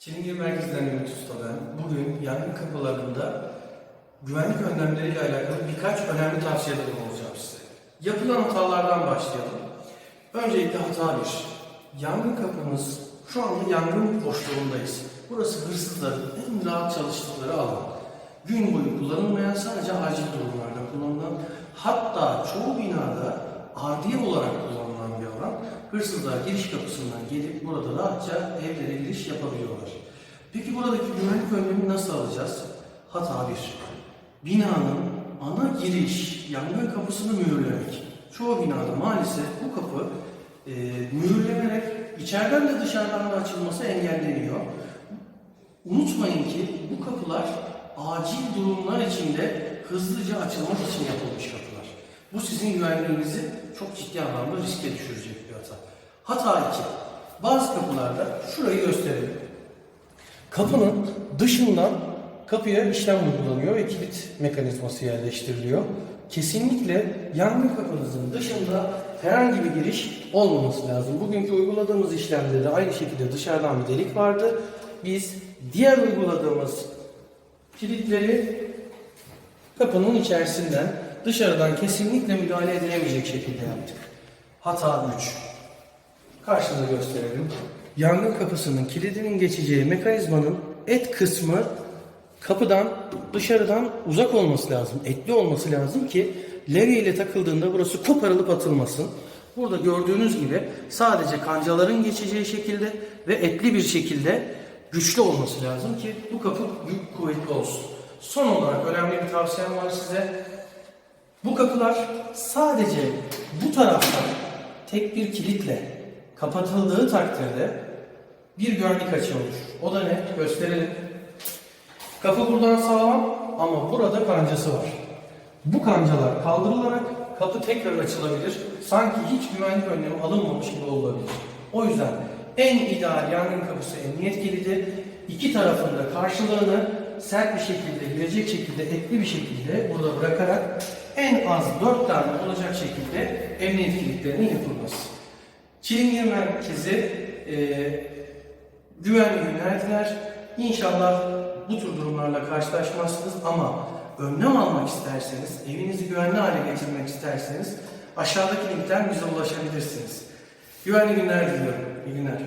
Çilingir Merkezi'nden Ümit Usta ben. Bugün yangın kapılarında güvenlik önlemleriyle alakalı birkaç önemli tavsiyede bulunacağım size. Yapılan hatalardan başlayalım. Öncelikle hata bir. Yangın kapımız şu anda yangın boşluğundayız. Burası hırsızların en rahat çalıştıkları alan. Gün boyu kullanılmayan sadece acil durumlarda kullanılan hatta çoğu binada ardiye olarak kullanılan. Hırsızlar giriş kapısından gelip burada rahatça evlere giriş yapabiliyorlar. Peki buradaki güvenlik önlemini nasıl alacağız? Hata bir. Binanın ana giriş yangın kapısını mühürlemek. Çoğu binada maalesef bu kapı e, mühürlenerek içeriden de dışarıdan da açılması engelleniyor. Unutmayın ki bu kapılar acil durumlar içinde hızlıca açılmak için yapılmış kapılar. Bu sizin güvenliğinizi çok ciddi anlamda riske düşürecek bir hata. Hata 2. Bazı kapılarda şurayı gösterelim. Kapının dışından kapıya işlem uygulanıyor ve kilit mekanizması yerleştiriliyor. Kesinlikle yangın kapınızın dışında herhangi bir giriş olmaması lazım. Bugünkü uyguladığımız işlemde de aynı şekilde dışarıdan bir delik vardı. Biz diğer uyguladığımız kilitleri kapının içerisinden dışarıdan kesinlikle müdahale edilemeyecek şekilde yaptık. Hata 3. Karşınıza gösterelim. Yangın kapısının kilidinin geçeceği mekanizmanın et kısmı kapıdan dışarıdan uzak olması lazım. Etli olması lazım ki levye ile takıldığında burası koparılıp atılmasın. Burada gördüğünüz gibi sadece kancaların geçeceği şekilde ve etli bir şekilde güçlü olması lazım ki bu kapı kuvvetli olsun. Son olarak önemli bir tavsiyem var size. Bu kapılar sadece bu taraftan tek bir kilitle kapatıldığı takdirde bir güvenlik açığı olur. O da ne? Gösterelim. Kapı buradan sağlam ama burada kancası var. Bu kancalar kaldırılarak kapı tekrar açılabilir. Sanki hiç güvenlik önlemi alınmamış gibi olabilir. O yüzden en ideal yangın kapısı emniyet kilidi iki tarafında karşılığını sert bir şekilde girecek şekilde etli bir şekilde burada bırakarak en az dört tane olacak şekilde emniyet kilitlerinin yapılması. Çilingir merkezi e, güvenli günler. İnşallah bu tür durumlarla karşılaşmazsınız ama önlem almak isterseniz, evinizi güvenli hale getirmek isterseniz aşağıdaki linkten bize ulaşabilirsiniz. Güvenli günler diliyorum. İyi günler.